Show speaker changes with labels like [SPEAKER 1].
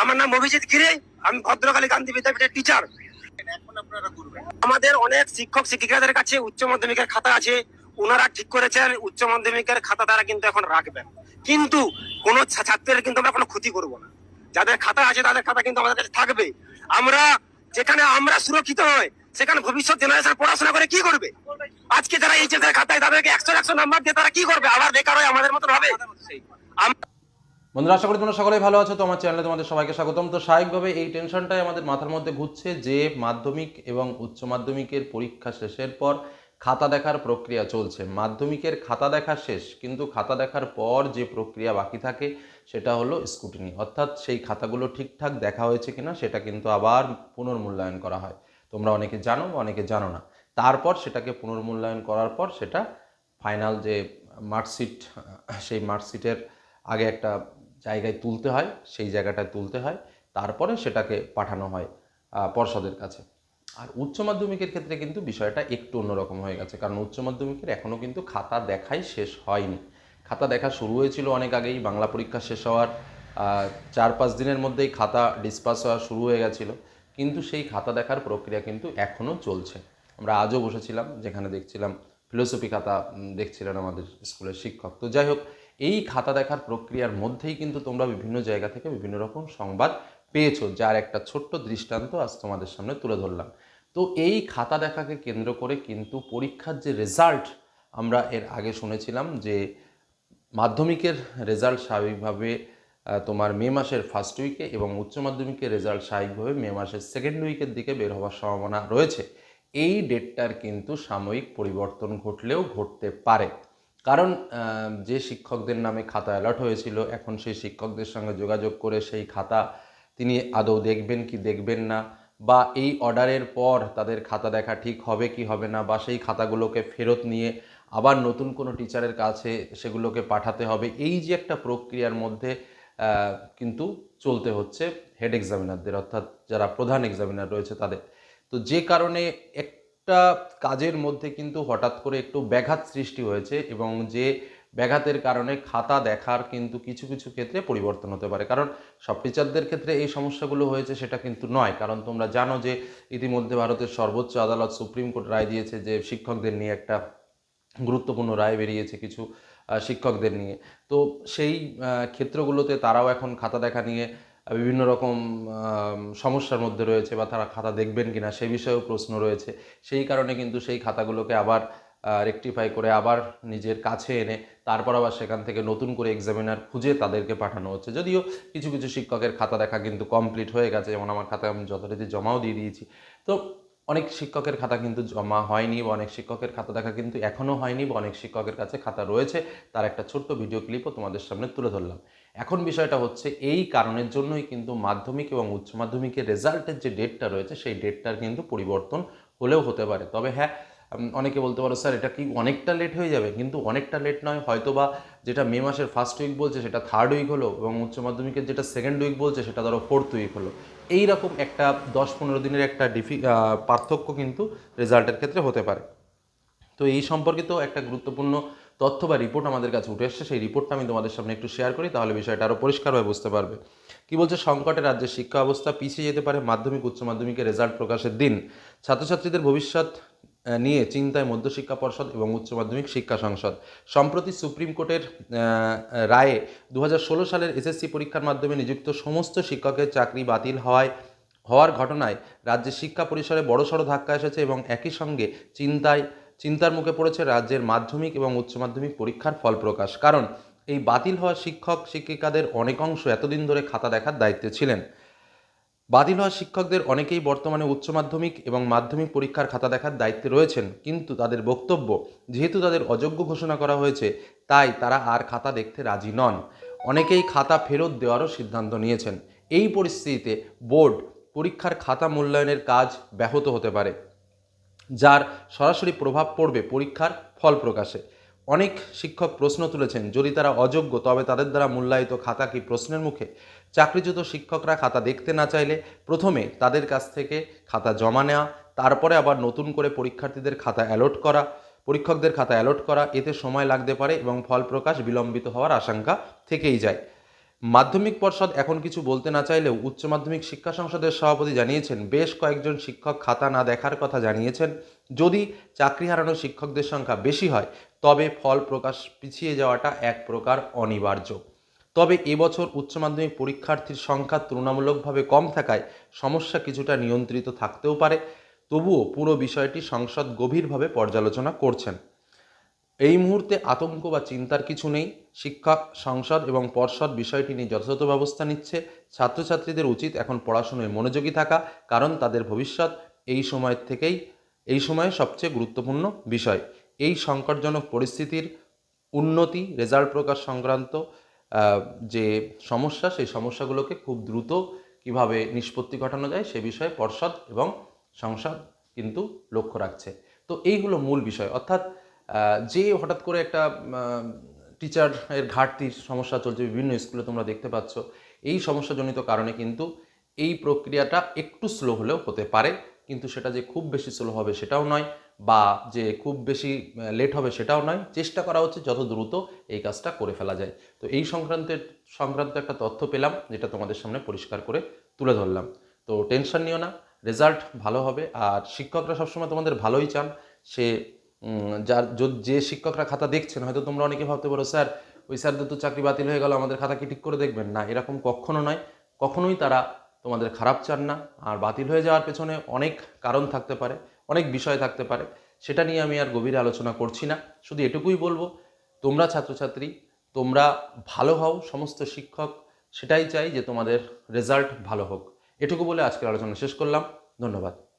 [SPEAKER 1] আমার নাম অভিজিৎ গিরে, আমি ভদ্রকালী গান্ধী বিদ্যাপীঠের টিচার আমাদের অনেক শিক্ষক শিক্ষিকাদের কাছে উচ্চ মাধ্যমিকের খাতা আছে ওনারা ঠিক করেছেন, উচ্চ মাধ্যমিকের খাতা তারা কিন্তু এখন রাখবেন। কিন্তু কোন ছাত্রের কিন্তু আমরা কোনো ক্ষতি করব না। যাদের খাতা আছে তাদের খাতা কিন্তু আমাদের থাকবে। আমরা যেখানে আমরা সুরক্ষিত হয় সেখানে ভবিষ্যৎ জেনারেশন পড়াশোনা করে কি করবে? আজকে যারা এই যে খাতায় তাদেরকে একশো একশো নাম্বার দিয়ে তারা কি করবে? আবার বেকার হয় আমাদের মতন হবে?
[SPEAKER 2] বন্ধুরা, আশা করি তোমরা সকলেই ভালো আছো। তো আমার চ্যানেলে তোমাদের সবাইকে স্বাগতম। তো স্বাভাবিকভাবে এই টেনশনটাই আমাদের মাথার মধ্যে ঘুরছে যে মাধ্যমিক এবং উচ্চ মাধ্যমিকের পরীক্ষা শেষের পর খাতা দেখার প্রক্রিয়া চলছে। মাধ্যমিকের খাতা দেখা শেষ, কিন্তু খাতা দেখার পর যে প্রক্রিয়া বাকি থাকে, সেটা হলো স্কুটিনি অর্থাৎ সেই খাতাগুলো ঠিকঠাক দেখা হয়েছে কিনা, সেটা কিন্তু আবার পুনর্মূল্যায়ন করা হয়। তোমরা অনেকে জানো অনেকে জানো না। তারপর সেটাকে পুনর্মূল্যায়ন করার পর সেটা ফাইনাল যে মার্কশিট সেই মার্কশিটের আগে একটা জায়গায় তুলতে হয়, সেই জায়গাটায় তুলতে হয়, তারপরে সেটাকে পাঠানো হয় পর্ষদের কাছে। আর উচ্চ মাধ্যমিকের ক্ষেত্রে কিন্তু বিষয়টা একটু অন্যরকম হয়ে গেছে, কারণ উচ্চ মাধ্যমিকের এখনও কিন্তু খাতা দেখাই শেষ হয়নি। খাতা দেখা শুরু হয়েছিল অনেক আগেই, বাংলা পরীক্ষা শেষ হওয়ার চার পাঁচ দিনের মধ্যেই খাতা ডিসপাস হওয়া শুরু হয়ে গেছিল, কিন্তু সেই খাতা দেখার প্রক্রিয়া কিন্তু এখনও চলছে। আমরা আজও বসেছিলাম, যেখানে দেখছিলাম ফিলোসফি খাতা দেখছিলেন আমাদের স্কুলের শিক্ষক। তো যাই হোক এই খাতা দেখার প্রক্রিয়ার মধ্যেই কিন্তু তোমরা বিভিন্ন জায়গা থেকে বিভিন্ন রকম সংবাদ পেয়েছ, যার একটা ছোট্ট দৃষ্টান্ত আজ তোমাদের সামনে তুলে ধরলাম। তো এই খাতা দেখাকে কেন্দ্র করে কিন্তু পরীক্ষার যে রেজাল্ট আমরা এর আগে শুনেছিলাম যে মাধ্যমিকের রেজাল্ট স্বাভাবিকভাবে তোমার মে মাসের ফার্স্ট উইকে এবং উচ্চ মাধ্যমিকের রেজাল্ট স্বাভাবিকভাবে মে মাসের সেকেন্ড উইকের দিকে বের হওয়ার সম্ভাবনা রয়েছে। এই ডেটটার কিন্তু সাময়িক পরিবর্তন ঘটলেও ঘটতে পারে। কারণ যে শিক্ষকদের নামে খাতা অ্যালার্ট হয়েছিল, এখন সেই শিক্ষকদের সঙ্গে যোগাযোগ করে সেই খাতা তিনি আদৌ দেখবেন কি দেখবেন না, বা এই অর্ডারের পর তাদের খাতা দেখা ঠিক হবে কি হবে না, বা সেই খাতাগুলোকে ফেরত নিয়ে আবার নতুন কোনো টিচারের কাছে সেগুলোকে পাঠাতে হবে, এই যে একটা প্রক্রিয়ার মধ্যে কিন্তু চলতে হচ্ছে হেড এক্সামিনারদের অর্থাৎ যারা প্রধান এক্সামিনার রয়েছে তাদের। তো যে কারণে একটা কাজের মধ্যে কিন্তু হঠাৎ করে একটু ব্যাঘাত সৃষ্টি হয়েছে এবং যে ব্যাঘাতের কারণে খাতা দেখার কিন্তু কিছু কিছু ক্ষেত্রে পরিবর্তন হতে পারে। কারণ সব টিচারদের ক্ষেত্রে এই সমস্যাগুলো হয়েছে সেটা কিন্তু নয়। কারণ তোমরা জানো যে ইতিমধ্যে ভারতের সর্বোচ্চ আদালত সুপ্রিম কোর্ট রায় দিয়েছে যে শিক্ষকদের নিয়ে একটা গুরুত্বপূর্ণ রায় বেরিয়েছে কিছু শিক্ষকদের নিয়ে। তো সেই ক্ষেত্রগুলোতে তারাও এখন খাতা দেখা নিয়ে বিভিন্ন রকম সমস্যার মধ্যে রয়েছে বা তারা খাতা দেখবেন কি না সে বিষয়েও প্রশ্ন রয়েছে। সেই কারণে কিন্তু সেই খাতাগুলোকে আবার রেকটিফাই করে আবার নিজের কাছে এনে তারপর আবার সেখান থেকে নতুন করে এক্সামিনার খুঁজে তাদেরকে পাঠানো হচ্ছে। যদিও কিছু কিছু শিক্ষকের খাতা দেখা কিন্তু কমপ্লিট হয়ে গেছে। যেমন আমার খাতায় আমি যথারীতি জমাও দিয়ে দিয়েছি। তো অনেক শিক্ষকের খাতা কিন্তু জমা হয়নি বা অনেক শিক্ষকের খাতা দেখা কিন্তু এখনও হয়নি বা অনেক শিক্ষকের কাছে খাতা রয়েছে। তার একটা ছোট্ট ভিডিও ক্লিপও তোমাদের সামনে তুলে ধরলাম। এখন বিষয়টা হচ্ছে এই কারণের জন্যই কিন্তু মাধ্যমিক এবং উচ্চ মাধ্যমিকের রেজাল্টের যে ডেটটা রয়েছে, সেই ডেটটার কিন্তু পরিবর্তন হলেও হতে পারে। তবে হ্যাঁ অনেকে বলতে পারো, স্যার, এটা কি অনেকটা লেট হয়ে যাবে? কিন্তু অনেকটা লেট নয় হয়তো বা যেটা মে মাসের ফার্স্ট উইক বলছে, সেটা থার্ড উইক হলো এবং উচ্চ মাধ্যমিকের যেটা সেকেন্ড উইক বলছে, সেটা ধরো ফোর্থ উইক হলো। এই রকম একটা দশ পনেরো দিনের একটা ডিফি পার্থক্য কিন্তু রেজাল্টের ক্ষেত্রে হতে পারে। তো এই সম্পর্কিত একটা গুরুত্বপূর্ণ তথ্য বা রিপোর্ট আমাদের কাছে উঠে এসছে, সেই রিপোর্টটা আমি তোমাদের সামনে একটু শেয়ার করি, তাহলে বিষয়টা আরও পরিষ্কারভাবে বুঝতে পারবে। কি বলছে? সংকটে রাজ্যের শিক্ষা অবস্থা পিছিয়ে যেতে পারে মাধ্যমিক, উচ্চ মাধ্যমিকের রেজাল্ট প্রকাশের দিন। ছাত্রছাত্রীদের ভবিষ্যৎ নিয়ে চিন্তায় মধ্যশিক্ষা পর্ষদ এবং উচ্চ মাধ্যমিক শিক্ষা সংসদ। সম্প্রতি সুপ্রিম কোর্টের রায়ে দু হাজার ষোলো সালের এসএসসি পরীক্ষার মাধ্যমে নিযুক্ত সমস্ত শিক্ষকের চাকরি বাতিল হওয়ায়, হওয়ার ঘটনায় রাজ্যের শিক্ষা পরিসরে বড়সড় ধাক্কা এসেছে এবং একই সঙ্গে চিন্তায়, চিন্তার মুখে পড়েছে রাজ্যের মাধ্যমিক এবং উচ্চ মাধ্যমিক পরীক্ষার ফল প্রকাশ। কারণ এই বাতিল হওয়া শিক্ষক, শিক্ষিকাদের অনেক অংশ এতদিন ধরে খাতা দেখার দায়িত্বে ছিলেন। বাতিল হওয়া শিক্ষকদের অনেকেই বর্তমানে উচ্চ মাধ্যমিক এবং মাধ্যমিক পরীক্ষার খাতা দেখার দায়িত্বে রয়েছেন। কিন্তু তাদের বক্তব্য, যেহেতু তাদের অযোগ্য ঘোষণা করা হয়েছে, তাই তারা আর খাতা দেখতে রাজি নন। অনেকেই খাতা ফেরত দেওয়ারও সিদ্ধান্ত নিয়েছেন। এই পরিস্থিতিতে বোর্ড পরীক্ষার খাতা মূল্যায়নের কাজ ব্যাহত হতে পারে, যার সরাসরি প্রভাব পড়বে পরীক্ষার ফল প্রকাশে। অনেক শিক্ষক প্রশ্ন তুলেছেন, যদি তারা অযোগ্য, তবে তাদের দ্বারা মূল্যায়িত খাতা কি প্রশ্নের মুখে? চাকরিচ্যুত শিক্ষকরা খাতা দেখতে না চাইলে প্রথমে তাদের কাছ থেকে খাতা জমা নেওয়া, তারপরে আবার নতুন করে পরীক্ষার্থীদের খাতা অ্যালোট করা, পরীক্ষকদের খাতা অ্যালোট করা, এতে সময় লাগতে পারে এবং ফল প্রকাশ বিলম্বিত হওয়ার আশঙ্কা থেকেই যায়। মাধ্যমিক পর্ষদ এখন কিছু বলতে না চাইলেও উচ্চ মাধ্যমিক শিক্ষা সংসদের সভাপতি জানিয়েছেন, বেশ কয়েকজন শিক্ষক খাতা না দেখার কথা জানিয়েছেন। যদি চাকরি হারানো শিক্ষকদের সংখ্যা বেশি হয়, তবে ফল প্রকাশ পিছিয়ে যাওয়াটা এক প্রকার অনিবার্য। তবে এবছর উচ্চ মাধ্যমিক পরীক্ষার্থীর সংখ্যা তুলনামূলকভাবে কম থাকায় সমস্যা কিছুটা নিয়ন্ত্রিত থাকতেও পারে। তবুও পুরো বিষয়টি সংসদ গভীরভাবে পর্যালোচনা করছেন। এই মুহূর্তে আতঙ্ক বা চিন্তার কিছু নেই। শিক্ষা, সংসদ এবং পর্ষদ বিষয়টি নিয়ে যথাযথ ব্যবস্থা নিচ্ছে। ছাত্রছাত্রীদের উচিত এখন পড়াশোনায় মনোযোগী থাকা, কারণ তাদের ভবিষ্যৎ এই সময় থেকেই, এই সময়ে সবচেয়ে গুরুত্বপূর্ণ বিষয়। এই সংকটজনক পরিস্থিতির উন্নতি, রেজাল্ট প্রকাশ সংক্রান্ত যে সমস্যা, সেই সমস্যাগুলোকে খুব দ্রুত কীভাবে নিষ্পত্তি ঘটানো যায়, সে বিষয়ে পর্ষদ এবং সংসদ কিন্তু লক্ষ্য রাখছে। তো এই হলো মূল বিষয়। অর্থাৎ যে হঠাৎ করে একটা টিচার এর ঘাটতির সমস্যা চলছে, বিভিন্ন স্কুলে তোমরা দেখতে পাচ্ছ, এই সমস্যাজনিত কারণে কিন্তু এই প্রক্রিয়াটা একটু স্লো হলেও হতে পারে, কিন্তু সেটা যে খুব বেশি স্লো হবে সেটাও নয়, বা যে খুব বেশি লেট হবে সেটাও নয়, চেষ্টা করা হচ্ছে যত দ্রুত এই কাজটা করে ফেলা যায়। তো এই সংক্রান্তের সংক্রান্ত একটা তথ্য পেলাম, যেটা তোমাদের সামনে পরিষ্কার করে তুলে ধরলাম। তো টেনশন নিও না রেজাল্ট ভালো হবে, আর শিক্ষকরা সবসময় তোমাদের ভালোই চান, সে যার যো- শিক্ষকরা খাতা দেখছেন, হয়তো তোমরা অনেকে ভাবতে পারো, স্যার, ওই স্যারদের তো চাকরি বাতিল হয়ে গেল, আমাদের খাতা কি ঠিক করে দেখবেন। না, এরকম কখনো নয়। কখনোই তারা তোমাদের খারাপ চান না, আর বাতিল হয়ে যাওয়ার পেছনে অনেক কারণ থাকতে পারে, অনেক বিষয় থাকতে পারে। সেটা নিয়ে আমি আর গভীরে আলোচনা করছি না, শুধু এটুকুই বলব, তোমরা ছাত্রছাত্রী, তোমরা ভালো হও, সমস্ত শিক্ষক, সেটাই চাই যে তোমাদের রেজাল্ট ভালো হোক। এটুকু বলে আজকের আলোচনা শেষ করলাম। ধন্যবাদ।